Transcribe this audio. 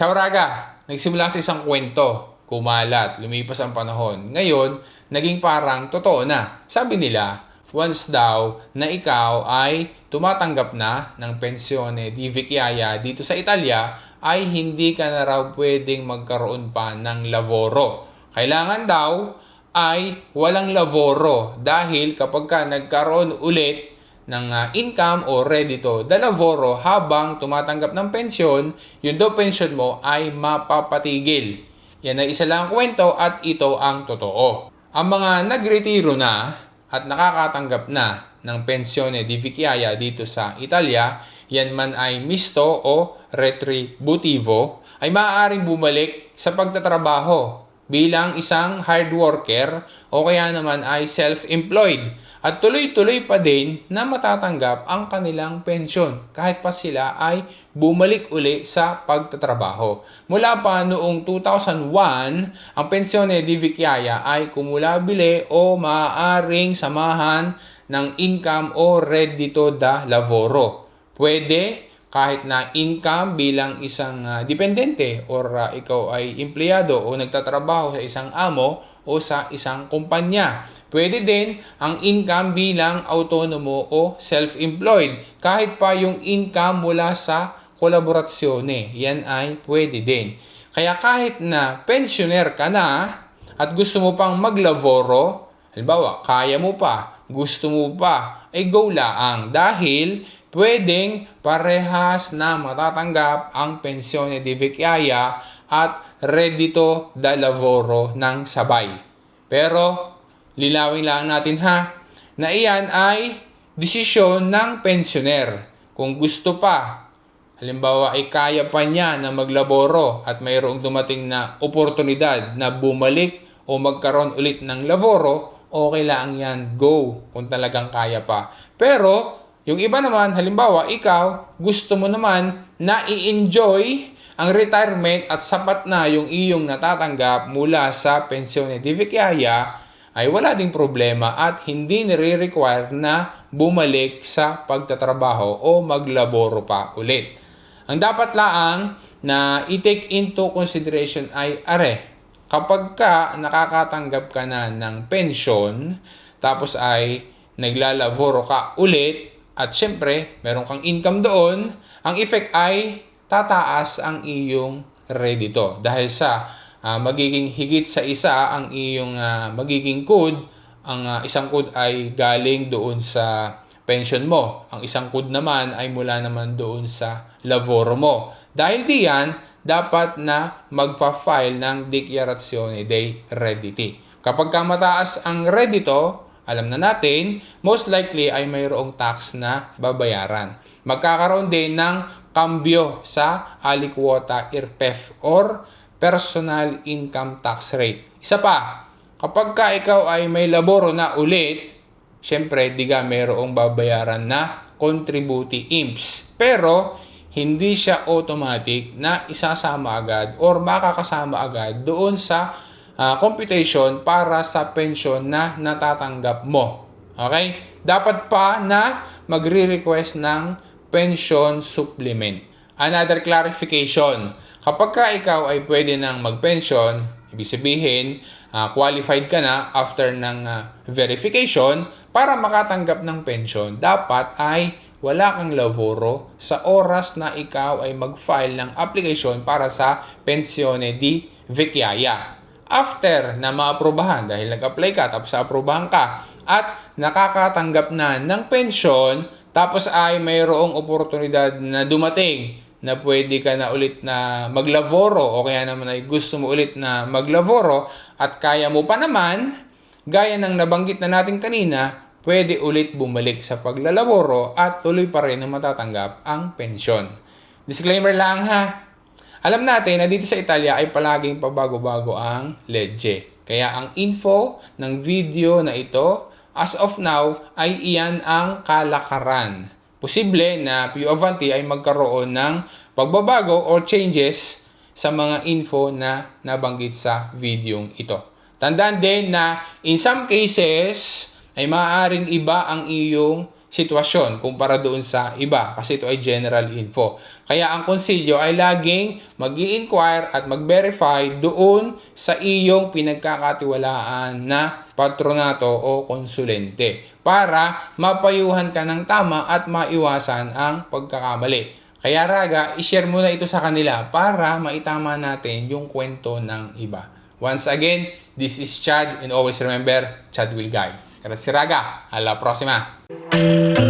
Ciao Raga! Nagsimula sa isang kwento, kumalat, lumipas ang panahon. Ngayon, naging parang totoo na. Sabi nila, once daw na ikaw ay tumatanggap na ng pensione di vecchiaia dito sa Italia, ay hindi ka na raw pwedeng magkaroon pa ng lavoro. Kailangan daw ay walang lavoro dahil kapag ka nagkaroon ulit ng ah, income o redito da lavoro habang tumatanggap ng pensyon, yung daw pensyon mo ay mapapatigil. Yan ay isa lang ang kwento at ito ang totoo. Ang mga nagretiro na at nakakatanggap na ng pensione di vecchiaia dito sa Italia, yan man ay misto o retributivo, ay maaaring bumalik sa pagtatrabaho bilang isang hard worker o kaya naman ay self-employed at tuloy-tuloy pa din na matatanggap ang kanilang pensyon kahit pa sila ay bumalik uli sa pagtatrabaho. Mula pa noong 2001, ang pensyone di vecchiaia ay kumulabile o maaaring samahan ng income o reddito da lavoro. Pwede kahit na income bilang isang ah, dependente or ah, ikaw ay empleyado o nagtatrabaho sa isang amo o sa isang kumpanya. Pwede din ang income bilang autonomo o self-employed. Kahit pa yung income mula sa kolaborasyone, yan ay pwede din. Kaya kahit na pensioner ka na at gusto mo pang maglaboro, halimbawa, kaya mo pa, gusto mo pa, ay go laang dahil pwedeng parehas na matatanggap ang pensione di vecchiaia at reddito da lavoro ng sabay. Pero linawin lang natin ha na iyan ay desisyon ng pensioner. Kung gusto pa, halimbawa ay kaya pa niya na maglaboro at mayroong dumating na oportunidad na bumalik o magkaroon ulit ng laboro, okay lang yan, go kung talagang kaya pa. Pero yung iba naman, halimbawa, ikaw, gusto mo naman na i-enjoy ang retirement at sapat na yung iyong natatanggap mula sa pensione di vecchiaia, ay wala ding problema at hindi nire-require na bumalik sa pagtatrabaho o maglaboro pa ulit. Ang dapat laang na i-take into consideration ay are, kapag ka nakakatanggap ka na ng pension, tapos ay naglalaboro ka ulit, at syempre, meron kang income doon, ang effect ay tataas ang iyong redito. Dahil sa ah, magiging higit sa isa ang iyong ah, magiging code, ang ah, isang code ay galing doon sa pension mo. Ang isang code naman ay mula naman doon sa laboro mo. Dahil diyan, dapat na magpa-file ng Dichiarazione dei Redditi. Kapag ka mataas ang reddito, alam na natin, most likely ay mayroong tax na babayaran. Magkakaroon din ng kambyo sa aliquota IRPEF or Personal Income Tax Rate. Isa pa, kapag ka ikaw ay may laboro na ulit, syempre, diga mayroong babayaran na contributi IMPS. Pero, hindi siya automatic na isasama agad or makakasama agad doon sa ah, computation para sa pension na natatanggap mo. Okay? Dapat pa na magre-request ng pension supplement. Another clarification. Kapag ka ikaw ay pwede nang mag-pension, ibig sabihin, ah, qualified ka na after ng ah, verification para makatanggap ng pension, dapat ay wala kang laboro sa oras na ikaw ay mag-file ng application para sa pensione di vecchiaia. After na maaprubahan dahil nag-apply ka tapos aprubahan ka at nakakatanggap na ng pensyon tapos ay mayroong oportunidad na dumating na pwede ka na ulit na maglaboro o kaya naman ay gusto mo ulit na maglaboro at kaya mo pa naman, gaya ng nabanggit na natin kanina, pwede ulit bumalik sa paglalaboro at tuloy pa rin na matatanggap ang pensyon. Disclaimer lang ha, alam natin na dito sa Italia ay palaging pabago-bago ang legge. Kaya ang info ng video na ito, as of now, ay iyan ang kalakaran. Posible na Pio Avanti ay magkaroon ng pagbabago or changes sa mga info na nabanggit sa video ito. Tandaan din na in some cases ay maaaring iba ang iyong sitwasyon kumpara doon sa iba kasi ito ay general info. Kaya ang konsilyo ay laging mag inquire at mag-verify doon sa iyong pinagkakatiwalaan na patronato o konsulente para mapayuhan ka ng tama at maiwasan ang pagkakamali. Kaya Raga, ishare mo na ito sa kanila para maitama natin yung kwento ng iba. Once again, this is Chad and always remember, Chad will guide. Grazie Raga, alla prossima! Música